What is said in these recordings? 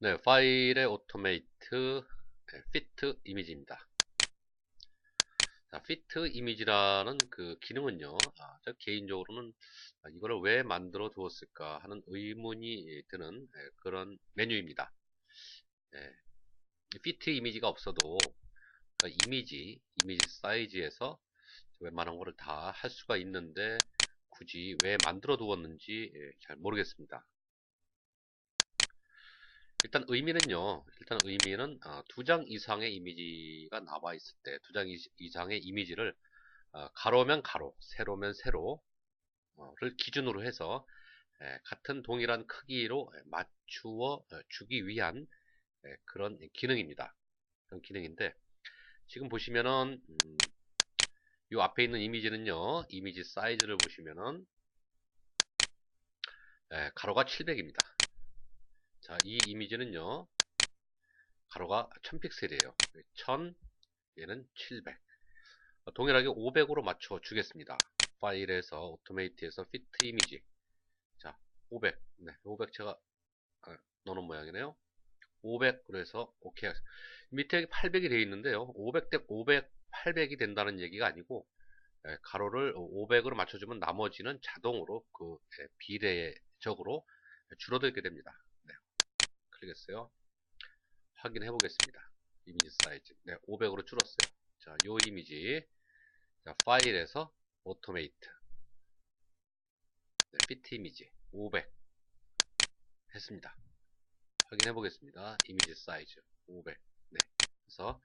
네, 파일의 오토메이트 피트 이미지입니다. 자, 피트 이미지라는 그 기능은요, 아, 저 개인적으로는 아, 이거를 왜 만들어 두었을까 하는 의문이 드는 예, 그런 메뉴입니다. 예, 피트 이미지가 없어도 그 이미지, 이미지 사이즈에서 웬만한 거를 다 할 수가 있는데 굳이 왜 만들어 두었는지 예, 잘 모르겠습니다. 일단 의미는요. 일단 의미는 어, 두장 이상의 이미지가 나와 있을 때 두 장 이상의 이미지를 어, 가로면 가로, 세로면 세로를 기준으로 해서 에, 같은 동일한 크기로 맞추어 어, 주기 위한 에, 그런 기능입니다. 그런 기능인데 지금 보시면은 음, 이 앞에 있는 이미지는요. 이미지 사이즈를 보시면은 에, 가로가 700입니다. 자, 이 이미지는요. 가로가 1000픽셀이에요. 1000, 얘는 700. 동일하게 500으로 맞춰 주겠습니다. 파일에서 오토메이트에서 피트 이미지. 자, 500. 네, 500 제가 아, 넣는 모양이네요. 500으로 해서 오케이. 밑에 800이 되어 있는데요. 500 대 500, 800이 된다는 얘기가 아니고 예, 가로를 500으로 맞춰주면 나머지는 자동으로 그 예, 비례적으로 줄어들게 됩니다. 클릭했어요. 확인해 보겠습니다. 이미지 사이즈. 네, 500으로 줄었어요. 자, 요 이미지. 자, 파일에서 오토메이트. 네, 피트 이미지 500 했습니다. 확인해 보겠습니다. 이미지 사이즈 500. 네. 그래서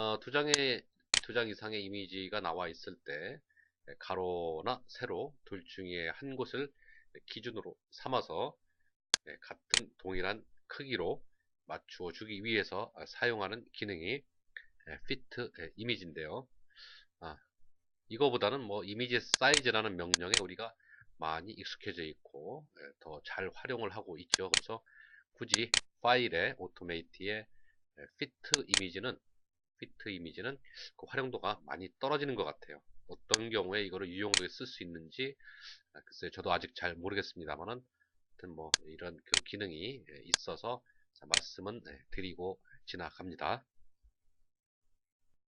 어, 두 장의 두 장 이상의 이미지가 나와 있을 때 네, 가로나 세로 둘 중에 한 곳을 기준으로 삼아서 네, 같은 동일한 크기로 맞추어 주기 위해서 사용하는 기능이 fit 이미지인데요. 아, 이거보다는 뭐 이미지 사이즈라는 명령에 우리가 많이 익숙해져 있고 더 잘 활용을 하고 있죠. 그래서 굳이 파일의 오토메이트의 fit 이미지는 fit 이미지는 그 활용도가 많이 떨어지는 것 같아요. 어떤 경우에 이거를 유용하게 쓸수 있는지 글쎄요 저도 아직 잘 모르겠습니다만은 하여튼 뭐 이런 그 기능이 있어서 말씀은 네, 드리고 지나갑니다.